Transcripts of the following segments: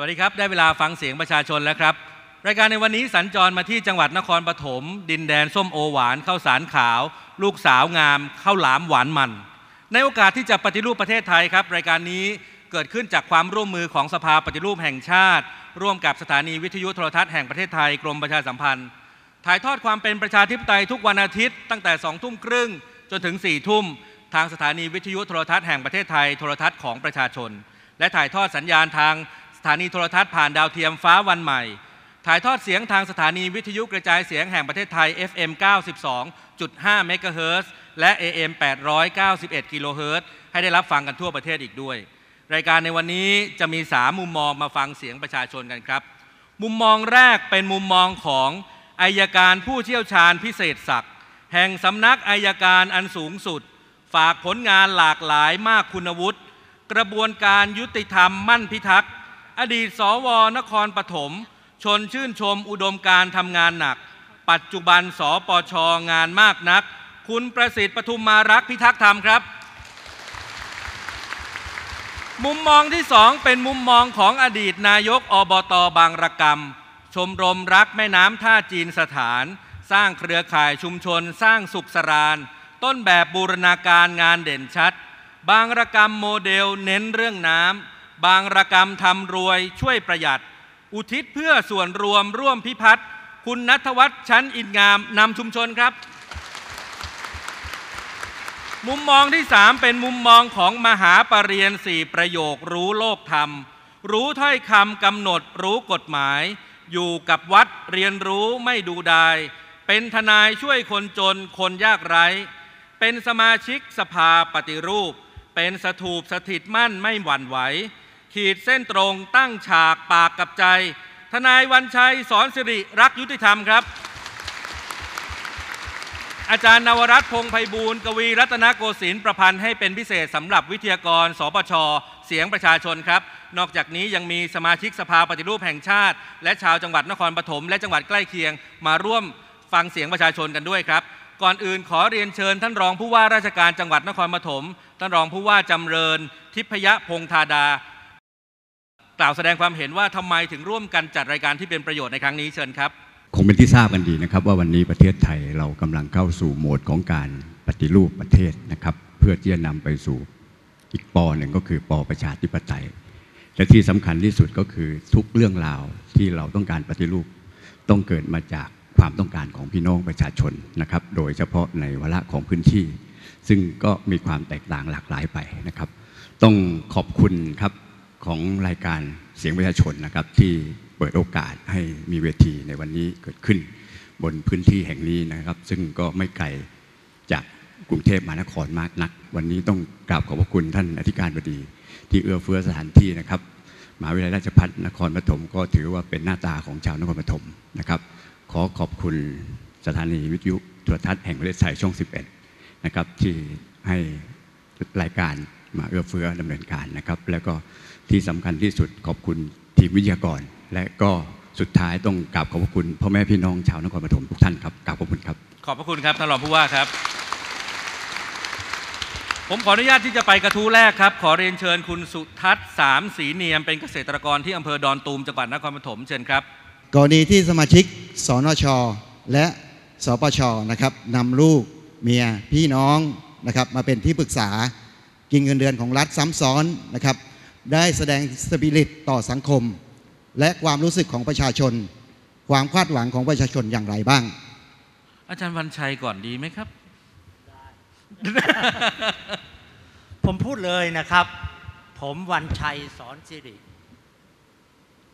สวัสดีครับ ได้เวลาฟังเสียงประชาชนแล้วครับ รายการในวันนี้สัญจรมาที่จังหวัดนครปฐมดินแดนส้มโอหวานข้าวสารขาว ลูกสาวงามข้าวหลามหวานมัน ในโอกาสที่จะปฏิรูปประเทศไทยครับ รายการนี้เกิดขึ้นจากความร่วมมือของสภาปฏิรูปแห่งชาติ ร่วมกับสถานีวิทยุโทรทัศน์แห่งประเทศไทยกรมประชาสัมพันธ์ ถ่ายทอดความเป็นประชาธิปไตยทุกวันอาทิตย์ตั้งแต่2ทุ่มครึ่งจนถึง4ทุ่มทางสถานีวิทยุโทรทัศน์แห่งประเทศไทยโทรทัศน์ของประชาชน และถ่ายทอดสัญญาณทาง สถานีโทรทัศน์ผ่านดาวเทียมฟ้าวันใหม่ ถ่ายทอดเสียงทางสถานีวิทยุกระจายเสียงแห่งประเทศไทย FM 92.5เมกะเฮิรตซ์และ AM 891กิโลเฮิรตซ์ให้ได้รับฟังกันทั่วประเทศอีกด้วย รายการในวันนี้จะมี 3 มุมมองมาฟังเสียงประชาชนกันครับ มุมมองแรกเป็นมุมมองของอายการผู้เชี่ยวชาญพิเศษศักดิ์แห่งสำนักอายการอันสูงสุด ฝากผลงานหลากหลายมากคุณวุฒิกระบวนการยุติธรรมมั่นพิทักษ์ อดีตสวนครปฐมชนชื่นชมอุดมการทำงานหนัก ปัจจุบันสปชงานมากนัก คุณประสิทธิ์ปทุมมารักพิทักษ์ธรรมครับ มุมมองที่สองเป็นมุมมองของอดีตนายกอบตบางระกรรม ชมรมรักแม่น้ำท่าจีนสถาน สร้างเครือข่ายชุมชนสร้างสุขสราน ต้นแบบบูรณาการงานเด่นชัด บางระกรรมโมเดลเน้นเรื่องน้ำ บางระกรรมทำรวยช่วยประหยัด อุทิศเพื่อส่วนรวมร่วมพิพัฒน์คุณนัทวัฒน์ชั้นอินงามนำชุมชนครับ มุมมองที่ 3 เป็นมุมมองของมหาปรริญญาสี่ประโยครู้โลกธรรม รู้ถ้อยคำกำหนดรู้กฎหมาย อยู่กับวัดเรียนรู้ไม่ดูดาย เป็นทนายช่วยคนจนคนยากไร้ เป็นสมาชิกสภาปฏิรูป เป็นสถูปสถิตมั่นไม่หวั่นไหว ขีดเส้นตรงตั้งฉากปากกับใจ ทนายวันชัยสอนสิริรักยุติธรรมครับ อาจารย์นวรัตน์พงไพบูลย์กวีรัตนโกสินทร์ประพันธ์ให้เป็นพิเศษสำหรับวิทยากร สปช เสียงประชาชนครับ นอกจากนี้ยังมีสมาชิกสภาปฏิรูปแห่งชาติ และชาวจังหวัดนครปฐมและจังหวัดใกล้เคียงมาร่วมฟังเสียงประชาชนกันด้วยครับก่อนอื่นขอเรียนเชิญท่านรองผู้ว่าราชการจังหวัดนครปฐม ท่านรองผู้ว่าจำเริญ ทิพยพงธาดา กล่าวแสดงความเห็นว่าทำไมถึงร่วมกันจัดรายการที่เป็นประโยชน์ในครั้งนี้เชิญครับ คงเป็นที่ทราบกันดีนะครับ ว่าวันนี้ประเทศไทยเรากำลังเข้าสู่โหมดของการปฏิรูปประเทศนะครับ เพื่อที่จะนำไปสู่อีกปอหนึ่งก็คือปอประชาธิปไตย และที่สำคัญที่สุดก็คือทุกเรื่องราวที่เราต้องการปฏิรูปต้องเกิดมาจากความต้องการของพี่น้องประชาชนนะครับ โดยเฉพาะในวาระของพื้นที่ ซึ่งก็มีความแตกต่างหลากหลายไปนะครับ ต้องขอบคุณครับ ของรายการเสียงประชาชนนะครับ ที่เปิดโอกาสให้มีเวทีในวันนี้เกิดขึ้น บนพื้นที่แห่งนี้นะครับ ซึ่งก็ไม่ไกลจากกรุงเทพมหานครมากนัก วันนี้ต้องกราบขอบพระคุณท่านอธิการบดี ที่เอื้อเฟื้อสถานที่นะครับมหาวิทยาลัยราชภัฏนครปฐมก็ถือว่าเป็นหน้าตาของชาวนครปฐมนะครับ ขอขอบคุณสถานีวิทยุโทรทัศน์แห่งประเทศไทยช่อง 11 นะครับที่ให้รายการ มาเอื้อเฟื้อดำเนินการนะครับ แล้วก็ที่สำคัญที่สุดขอบคุณทีมวิทยากร และก็สุดท้ายต้องกราบขอบพระคุณพ่อแม่พี่น้องชาวนครปฐมทุกท่านครับกราบขอบคุณครับ ขอบพระคุณครับท่านรองผู้ว่าครับ ผมขออนุญาตที่จะไปกระทู้แรกครับ ขอเรียนเชิญคุณสุทัศน์สามสีเนียมเป็นเกษตรกรที่อำเภอดอนตูมจังหวัดนครปฐมเชิญครับกรณีที่สมาชิกสนช และสปชนะครับนำลูกเมียพี่น้องนะครับมาเป็นที่ปรึกษา กินเงินเดือนของรัฐซ้ำซ้อนนะครับ ได้แสดงสปิริตต่อสังคม และความรู้สึกของประชาชน ความคาดหวังของประชาชนอย่างไรบ้าง อาจารย์วันชัยก่อนดีไหมครับ ผมพูดเลยนะครับ ผมวันชัยสอนสิริ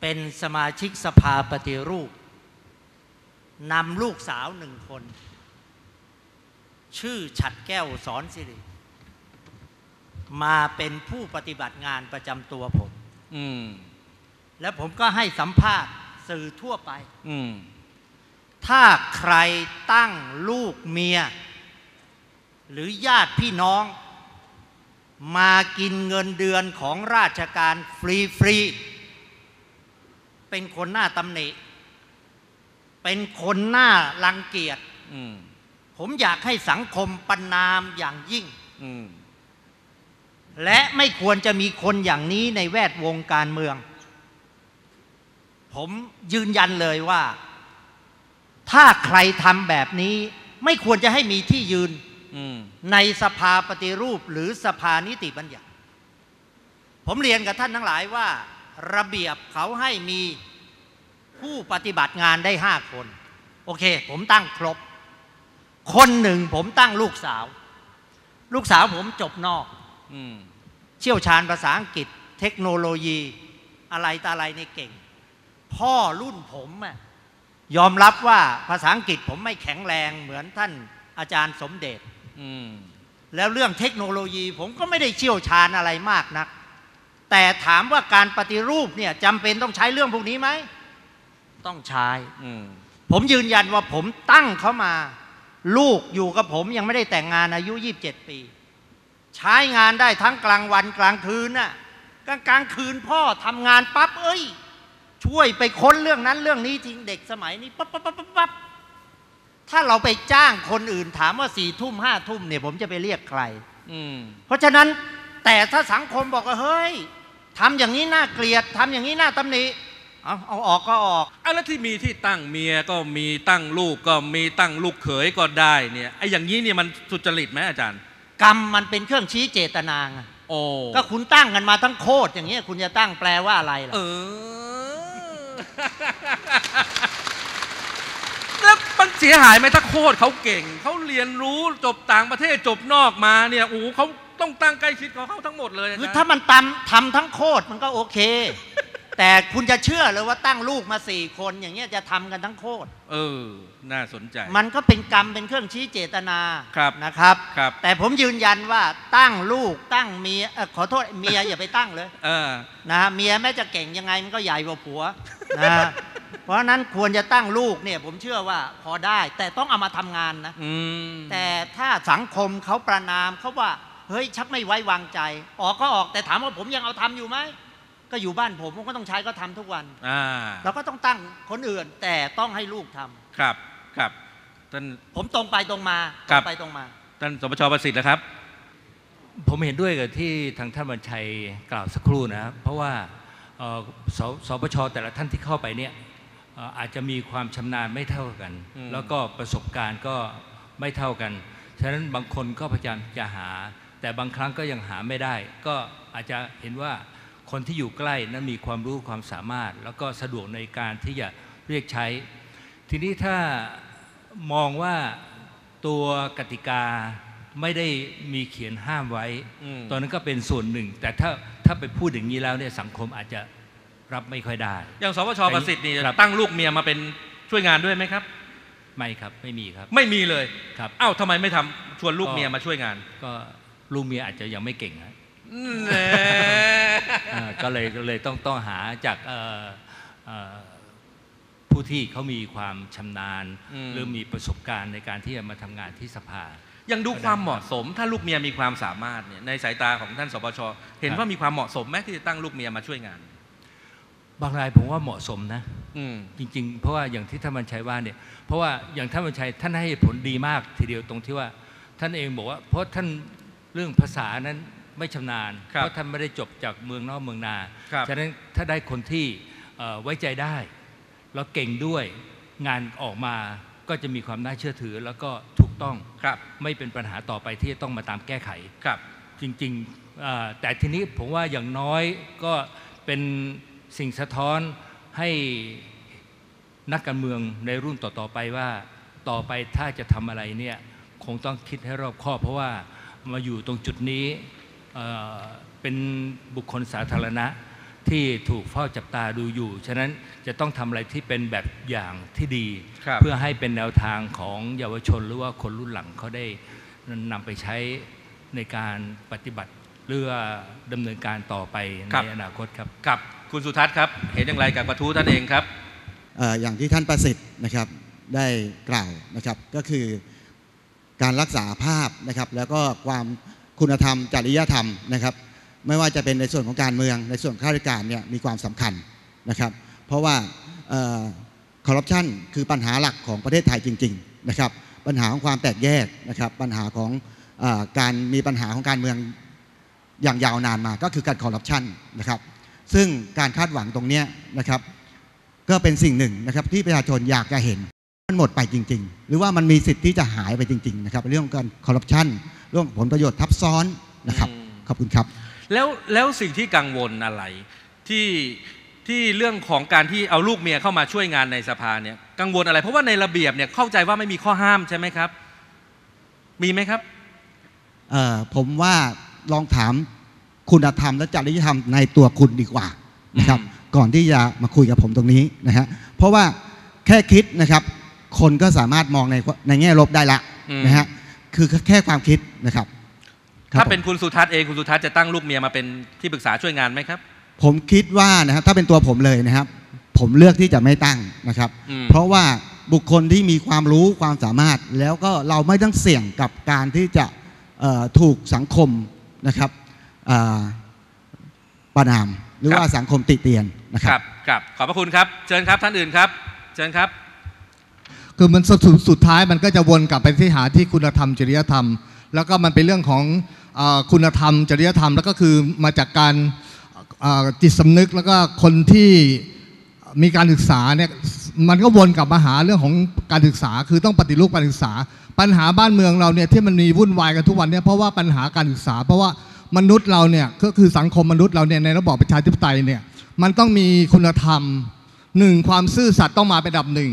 เป็นสมาชิกสภาปฏิรูปนำลูกสาวหนึ่งคน ชื่อฉัดแก้วสอนสิริ มาเป็นผู้ปฏิบัติงานประจำตัวผม อืม แล้วผมก็ให้สัมภาษณ์สื่อทั่วไป อืม ถ้าใครตั้งลูกเมีย หรือญาติพี่น้อง มากินเงินเดือนของราชการฟรีฟรีๆเป็นคนหน้าตำหนิ เป็นคนหน้ารังเกียจอืมผมอยากให้สังคมประนามอย่างยิ่ง อืม และไม่ควรจะมีคนอย่างนี้ในแวดวงการเมือง ผมยืนยันเลยว่า ถ้าใครทำแบบนี้ ไม่ควรจะให้มีที่ยืนอืมในสภาปฏิรูปหรือสภานิติบัญญัติ ผมเรียนกับท่านทั้งหลายว่า ระเบียบเขาให้มีผู้ปฏิบัติงานได้ห้าคน โอเค ผมตั้งครบ คนหนึ่งผมตั้งลูกสาว ลูกสาวผมจบนอกอืม เชี่ยวชาญภาษาอังกฤษ เทคโนโลยี อะไรตาอะไรในเก่ง พ่อรุ่นผมอะยอมรับว่าภาษาอังกฤษผมไม่แข็งแรงเหมือนท่านอาจารย์สมเด็จอืมแล้วเรื่องเทคโนโลยีผมก็ไม่ได้เชี่ยวชาญอะไรมากนัก แต่ถามว่าการปฏิรูปเนี่ยจำเป็นต้องใช้เรื่องพวกนี้ไหม ต้องใช้อืมผมยืนยันว่าผมตั้งเขามา ลูกอยู่กับผมยังไม่ได้แต่งงานอายุ 27 ปี ใช้งานได้ทั้งกลางวันกลางคืนน่ะกลางกลางคืนพ่อทำงานปั๊บเอ้ย ช่วยไปค้นเรื่องนั้นเรื่องนี้ทิ้งเด็กสมัยนี้ปั๊บปั๊บปั๊บปั๊บปั๊บถ้าเราไปจ้างคนอื่นถามว่าสี่ทุ่มห้าทุ่มเนี่ย ผมจะไปเรียกใคร อืมเพราะฉะนั้นแต่ถ้าสังคมบอกว่าเฮ้ยทำอย่างนี้น่าเกลียดทำอย่างนี้น่าตำหนิเอาเอาออกก็ออกอะแล้วที่มีที่ตั้งเมียก็มีตั้งลูกก็มีตั้งลูกเขยก็ได้เนี่ยไอ้อย่างนี้เนี่ยมันสุจริตไหมอาจารย์ กรรมมันเป็นเครื่องชี้เจตนาไงโอ้ก็คุณตั้งกันมาทั้งโคตรอย่างเงี้ยคุณจะตั้งแปลว่าอะไรล่ะเออแล้วมันเสียหายไหมถ้าโคตรเขาเก่งเขาเรียนรู้จบต่างประเทศจบนอกมาเนี่ยโอ้โหเขาต้องตั้งใกล้ชิดของเขาทั้งหมดเลยอาคือจารย์ถ้ามันทำทำทั้งโคตรมันก็โอเค แต่คุณจะเชื่อเลยว่าตั้งลูกมาสี่คนอย่างเงี้ยจะทำกันทั้งโคตรเออ น่าสนใจ มันก็เป็นกรรมเป็นเครื่องชี้เจตนาครับนะครับครับ แต่ผมยืนยันว่าตั้งลูกตั้งเมียเอ่อขอโทษเมียอย่าไปตั้งเลยเออนะเมียแม้จะเก่งยังไงมันก็ใหญ่กว่าผัวนะเพราะฉะนั้นควรจะตั้งลูกเนี่ยผมเชื่อว่าพอได้ แต่ต้องเอามาทำงานนะอืมแต่ถ้าสังคมเขาประนามเขาว่า เฮ้ยชักไม่ไว้วางใจ ออกก็ออกแต่ถามว่าผมยังเอาทำอยู่ไหม ก็อยู่บ้านผมผมก็ต้องใช้ก็ทำทุกวันอ่าเราก็ต้องตั้งคนอื่น แต่ต้องให้ลูกทำครับครับท่านผมตรงไปตรงมาตครัรบงไปตรงมาท่านสปชประสิทธิ์นะครับ ผมเห็นด้วยกับที่ทางท่านบัญชัยกล่าวสักครู่นะครับเพราะว่าเอ่อสสปชแต่ละท่านที่เข้าไปเนี่ยเอ่ออาจจะมีความชำนาญไม่เท่ากันอืมแล้วก็ประสบการณ์ก็ไม่เท่ากัน ฉะนั้นบางคนก็พยายามจะหา แต่บางครั้งก็ยังหาไม่ได้ ก็อาจจะเห็นว่า คนที่อยู่ใกล้นั้นมีความรู้ความสามารถ แล้วก็สะดวกในการที่จะเรียกใช้ ทีนี้ถ้ามองว่าตัวกติกาไม่ได้มีเขียนห้ามไว้อืมตอนนั้นก็เป็นส่วนหนึ่ง แต่ถ้าถ้าไปพูดอย่างนี้แล้วเนี่ยสังคมอาจจะรับไม่ค่อยได้ อย่างสปชประสิทธิ์นี่ครับตั้งลูกเมียมาเป็นช่วยงานด้วยไหมครับ ไม่ครับไม่มีครับ ไม่มีเลยครับอ้าวทำไมไม่ทำชวนลูกเมียมาช่วยงาน ก็ลูกเมียอาจจะยังไม่เก่งฮะแหน่อ่า ก็เลยก็เลยต้องต้องหาจากเอ่อเอ่อผู้ที่เขามีความชำนาญ หรือมีประสบการณ์ในการที่จะมาทำงานที่สภายังดูความเหมาะสม ถ้าลูกเมียมีความสามารถเนี่ยในสายตาของท่านสปชเห็นครับว่ามีความเหมาะสมไหมที่จะตั้งลูกเมียมาช่วยงาน บางรายผมว่าเหมาะสมนะอืมจริง ๆ เพราะว่าอย่างที่ท่านบัญชัยว่าเนี่ยเพราะว่าอย่างท่านบัญชัยท่านให้เหตุผลดีมากทีเดียวตรงที่ว่า ท่านเองบอกว่า เพราะท่านเรื่องภาษานั้น ไม่ชำนาญครับเพราะท่านไม่ได้จบจากเมืองนอกเมืองนาครับฉะนั้นถ้าได้คนที่เอ่อไว้ใจได้ แล้วเก่งด้วยงานออกมาก็จะมีความน่าเชื่อถือแล้วก็ถูกต้องครับไม่เป็นปัญหาต่อไปที่จะต้องมาตามแก้ไขครับ จริงๆเอ่อแต่ทีนี้ผมว่าอย่างน้อยก็เป็นสิ่งสะท้อนให้นักการเมืองในรุ่นต่อๆไปว่าต่อไปถ้าจะทำอะไรเนี่ยคงต้องคิดให้รอบคอบเพราะว่ามาอยู่ตรงจุดนี้ เอ่อเป็นบุคคลสาธารณะที่ถูกเฝ้าจับตาดูอยู่ ฉะนั้นจะต้องทำอะไรที่เป็นแบบอย่างที่ดีครับเพื่อให้เป็นแนวทางของเยาวชนหรือว่าคนรุ่นหลังเขาได้นำไปใช้ในการปฏิบัติหรือว่าดำเนินการต่อไปครับในอนาคตครับครับคุณสุทัศน์ครับ เห็นอย่างไรกับกระทู้ท่านเองครับเอ่ออย่างที่ท่านประสิทธิ์นะครับได้กล่าวนะครับก็คือการรักษาภาพนะครับแล้วก็ความ คุณธรรม จริยธรรมนะครับ ไม่ว่าจะเป็นในส่วนของการเมือง ในส่วนข้าราชการเนี่ยมีความสำคัญนะครับ เพราะว่าคอร์รัปชันคือปัญหาหลักของประเทศไทยจริง ๆ นะครับ ปัญหาของความแตกแยกนะครับ ปัญหาของอการมีปัญหาของการเมืองอย่างยาวนานมาก็คือการคอร์รัปชันนะครับ ซึ่งการคาดหวังตรงนี้นะครับ ก็เป็นสิ่งหนึ่งนะครับที่ประชาชนอยากจะเห็นมันหมดไปจริง ๆ หรือว่ามันมีสิทธิ์ที่จะหายไปจริง ๆ นะครับเรื่องการคอร์รัปชัน เรื่องผลประโยชน์ทับซ้อนนะครับอืมขอบคุณครับ แล้วแล้วสิ่งที่กังวลอะไรที่ที่เรื่องของการที่เอาลูกเมียเข้ามาช่วยงานในสภาเนี่ยกังวลอะไร เพราะว่าในระเบียบเนี่ยเข้าใจว่าไม่มีข้อห้ามใช่ไหมครับ มีไหมครับเอ่อผมว่าลองถามคุณธรรมและจริยธรรมในตัวคุณดีกว่านะครับอืมก่อนที่จะมาคุยกับผมตรงนี้นะฮะเพราะว่าแค่คิดนะครับ คนก็สามารถมองในในแง่ลบได้ละอืมนะฮะ คือแค่ความคิดนะครับครับถ้าเป็นผมคุณสุทัศน์เองคุณสุทัศน์จะตั้งลูกเมียมาเป็นที่ปรึกษาช่วยงานไหมครับ ผมคิดว่านะครับถ้าเป็นตัวผมเลยนะครับ ผมเลือกที่จะไม่ตั้งนะครับอืมเพราะว่าบุคคลที่มีความรู้ความสามารถ แล้วก็เราไม่ต้องเสี่ยงกับการที่จะเอ่อถูกสังคมนะครับเอ่อประนาม หรือว่าสังคมติเตียนนะคครับรับครับขอบพระคุณครับ เชิญครับท่านอื่นครับ เชิญครับ คือมันสุดสุดท้ายมันก็จะวนกลับไปที่หาที่คุณธรรมจริยธรรม แล้วก็มันเป็นเรื่องของอคุณธรรมจริยธรรม แล้วก็คือมาจากการจิตสำนึกแล้วก็คนที่มีการศึกษาเนี่ยมันก็วนกลับมาหาเรื่องของการศึกษา คือต้องปฏิรูปการศึกษา ปัญหาบ้านเมืองเราเนี่ยที่มันมีวุ่นวายกันทุกวันเนี่ยเพราะว่าปัญหาการศึกษา เพราะว่ามนุษย์เราเนี่ยก็คือสังคมมนุษย์เราเนี่ยในระบอบประชาธิปไตยเนี่ยมันต้องมีคุณธรรมหนึ่งความซื่อสัตย์ต้องมาเป็นดับหนึ่ง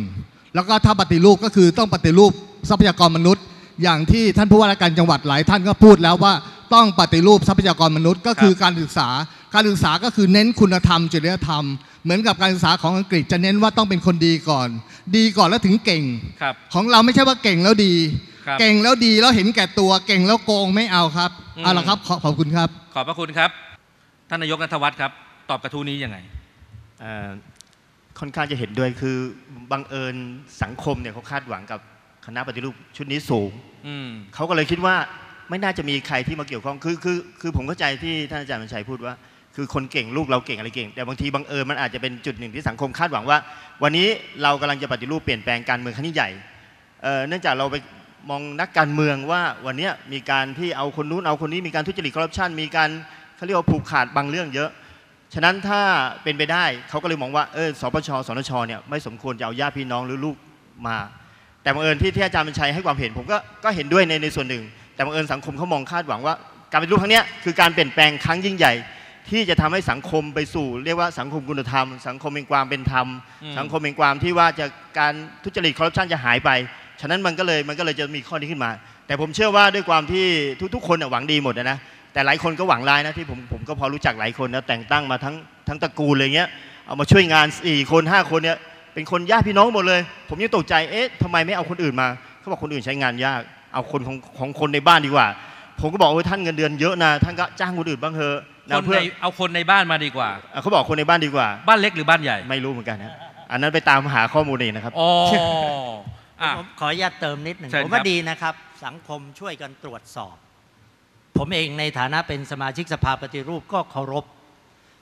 แล้วก็ถ้าปฏิรูปก็คือต้องปฏิรูปทรัพยากรมนุษย์ อย่างที่ท่านผู้ว่าราชการจังหวัดหลายท่านก็พูดแล้วว่าต้องปฏิรูปทรัพยากรมนุษย์ ก็คือการศึกษา การศึกษาก็คือเน้นคุณธรรมจริยธรรม เหมือนกับการศึกษาของอังกฤษจะเน้นว่าต้องเป็นคนดีก่อน ดีก่อนแล้วถึงเก่งครับของเราไม่ใช่ว่าเก่งแล้วดีครับเก่งแล้วดีแล้วเห็นแก่ตัวเก่งแล้วโกงไม่เอาครับอืมเอาละครับขอขอบคุณครับ ขอบพระคุณครับ ท่านนายกนัทวัฒน์ครับ ตอบกระทู้นี้ยังไงเอ่อ ค่อนข้างจะเห็นด้วยคือบังเอิญสังคมเนี่ยเขาคาดหวังกับคณะปฏิรูปชุดนี้สูงอืมเขาก็เลยคิดว่าไม่น่าจะมีใครที่มาเกี่ยวข้องคือคือคือผมเข้าใจที่ท่านอาจารย์บรรชัยพูดว่า คือคนเก่งลูกเราเก่งอะไรเก่ง แต่บางทีบังเอิญมันอาจจะเป็นจุดหนึ่งที่สังคมคาดหวังว่า วันนี้เรากำลังจะปฏิรูปเปลี่ยนแปลงการเมืองครั้งยิ่งใหญ่เอ่อเนื่องจากเราไปมองนักการเมืองว่าวันเนี้ยมีการที่เอาคนนู้นเอาคนนี้มีการทุจริตคอร์รัปชันมีการเขาเรียกว่าผูกขาดบางเรื่องเยอะ ฉะนั้นถ้าเป็นไปได้เขาก็เลยมองว่าเออสปชสนชเนี่ยไม่สมควรจะเอาญาติพี่น้องหรือลูกมา แต่บังเอิญที่ที่อาจารย์บัญชัยให้ความเห็นผมก็ก็เห็นด้วยในในส่วนหนึ่ง แต่บังเอิญสังคมเขามองคาดหวังว่า การปฏิรูปครั้งเนี้ยคือการเปลี่ยนแปลงครั้งยิ่งใหญ่ ที่จะทำให้สังคมไปสู่ เรียกว่าสังคมคุณธรรม สังคมเป็นความเป็นธรรมอืมสังคมเป็นความที่ว่าจะการทุจริตคอร์รัปชันจะหายไปฉะนั้นมันก็เลยมันก็เลยจะมีข้อนี้ขึ้นมา แต่ผมเชื่อว่าด้วยความที่ทุกๆ คนน่ะหวังดีหมดนะนะ แต่หลายคนก็หวังร้ายนะที่ผมผมก็พอรู้จักหลายคนนะแต่งตั้งมาทั้งทั้งตระกูลเลยเงี้ยเอามาช่วยงานสี่คนห้าคนเนี่ยเป็นคนญาติพี่น้องหมดเลย ผมยังตกใจเอ๊ะทำไมไม่เอาคนอื่นมาเขาบอกคนอื่นใช้งานยากเอาคนของของคนในบ้านดีกว่า ผมก็บอกว่าท่านเงินเดือนเยอะนะท่านก็จ้างคนอื่นบ้างเถอะคนะนเพื่ในอเอาคนในบ้านมาดีกว่าอะเขาบอกคนในบ้านดีกว่า บ้านเล็กหรือบ้านใหญ่ไม่รู้เหมือนกันนะอันนั้นไปตามหาข้อมูลเองนะครับอ๋ออะผมขออนุญาตเติมนิดหนึ่งเชิญผมคว่ารับดีนะครับ สังคมช่วยกันตรวจสอบ ผมเองในฐานะเป็นสมาชิกสภาปฏิรูปก็เคารพ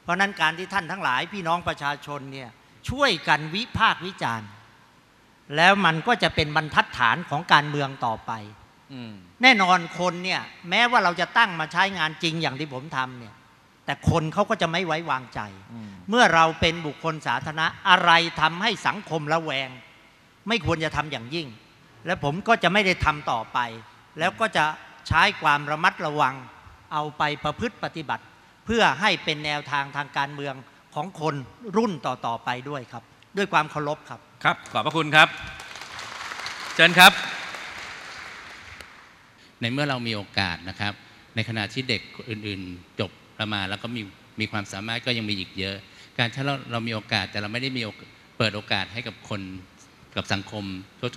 เพราะฉะนั้นการที่ท่านทั้งหลายพี่น้องประชาชนเนี่ยช่วยกันวิพากษ์วิจารณ์ แล้วมันก็จะเป็นบรรทัดฐานของการเมืองต่อไปอืมแน่นอนคนเนี่ยแม้ว่าเราจะตั้งมาใช้งานจริงอย่างที่ผมทำเนี่ยแต่คนเขาก็จะไม่ไว้วางใจอืมเมื่อเราเป็นบุคคลสาธารณะอะไรทำให้สังคมระแวง ไม่ควรจะทำอย่างยิ่ง และผมก็จะไม่ได้ทำต่อไป แล้วก็จะ ใช้ความระมัดระวัง เอาไปประพฤติปฏิบัติ เพื่อให้เป็นแนวทางทางการเมืองของคนรุ่นต่อๆไปด้วยครับ ด้วยความเคารพครับครับ ขอบพระคุณครับ เชิญครับ ในเมื่อเรามีโอกาสนะครับ ในขณะที่เด็กอื่นๆ จบประมาณแล้วก็มีมีความสามารถก็ยังมีอีกเยอะ การที่เราเรามีโอกาสแต่เราไม่ได้มีโอกเปิดโอกาสให้กับคนกับสังคม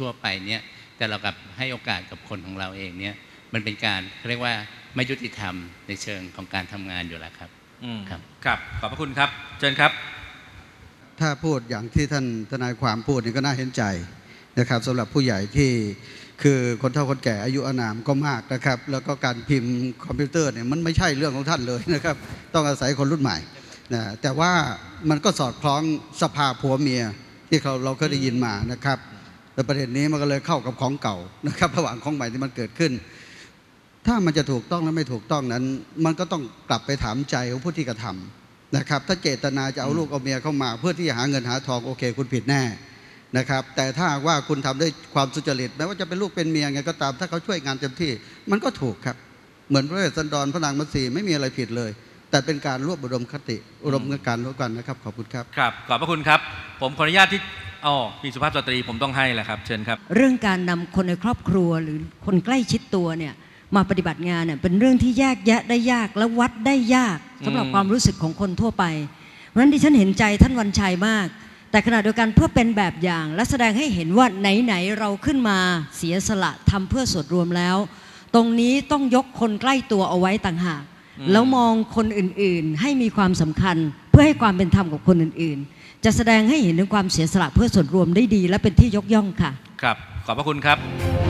ทั่ว ๆ ไปเนี่ยแต่เรากลับให้โอกาสกับคนของเราเองเนี่ย มันเป็นการเขาเรียกว่าไม่ยุติธรรมในเชิงของการทำงานอยู่แล้วครับอืมครับครับขอบพระคุณครับ เชิญครับ ถ้าพูดอย่างที่ท่านทนายความพูดนี่ก็น่าเห็นใจนะครับสำหรับผู้ใหญ่ที่คือคนเฒ่าคนแก่อายุอานามก็มากนะครับ แล้วก็การพิมพ์คอมพิวเตอร์เนี่ยมันไม่ใช่เรื่องของท่านเลยนะครับ ต้องอาศัยคนรุ่นใหม่นะแต่ว่ามันก็สอดคล้องสภาผัวเมียที่เราเราเคยได้ยินมานะครับแต่ประเด็นนี้มันก็เลยเข้ากับของเก่านะครับ ระหว่างของใหม่ที่มันเกิดขึ้น ถ้ามันจะถูกต้องและไม่ถูกต้องนั้น มันก็ต้องกลับไปถามใจของผู้ที่กระทำนะครับ ถ้าเจตนาจะเอาลูกเอาเมียเข้ามา เพื่อที่จะหาเงินหาทองโอเค คุณผิดแน่นะครับ แต่ถ้าหากว่าคุณทำด้วยความสุจริตแม้ว่าจะเป็นลูกเป็นเมียไงก็ตาม ถ้าเขาช่วยงานเต็มที่ มันก็ถูกครับ เหมือนพระเวสสันดรพระนางมัตสีไม่มีอะไรผิดเลย แต่เป็นการรวบอุดมคติอุดมการร่วมกันนะครับขอบคุณครับครับขอบพระคุณครับ ผมขออนุญาตที่อ๋อมีสุภาพสตรีผมต้องให้แหละครับ เชิญครับ เรื่องการนำคนในครอบครัวหรือคนใกล้ชิดตัวเนี่ย มาปฏิบัติงานเนี่ยเป็นเรื่องที่แยกแยะได้ยากและวัดได้ยากสำหรับอืมความรู้สึกของคนทั่วไป เพราะฉะนั้นดิฉันเห็นใจท่านวันชัยมาก แต่ขณะเดียวกันเพื่อเป็นแบบอย่าง และแสดงให้เห็นว่าไหนๆเราขึ้นมาเสียสละทำเพื่อส่วนรวมแล้ว ตรงนี้ต้องยกคนใกล้ตัวเอาไว้ต่างหากอืมแล้วมองคนอื่นๆ ให้มีความสำคัญเพื่อให้ความเป็นธรรมกับคนอื่นๆ จะแสดงให้เห็นถึงความเสียสละเพื่อส่วนรวมได้ดี และเป็นที่ยกย่องค่ะ ครับ ขอบพระคุณครับ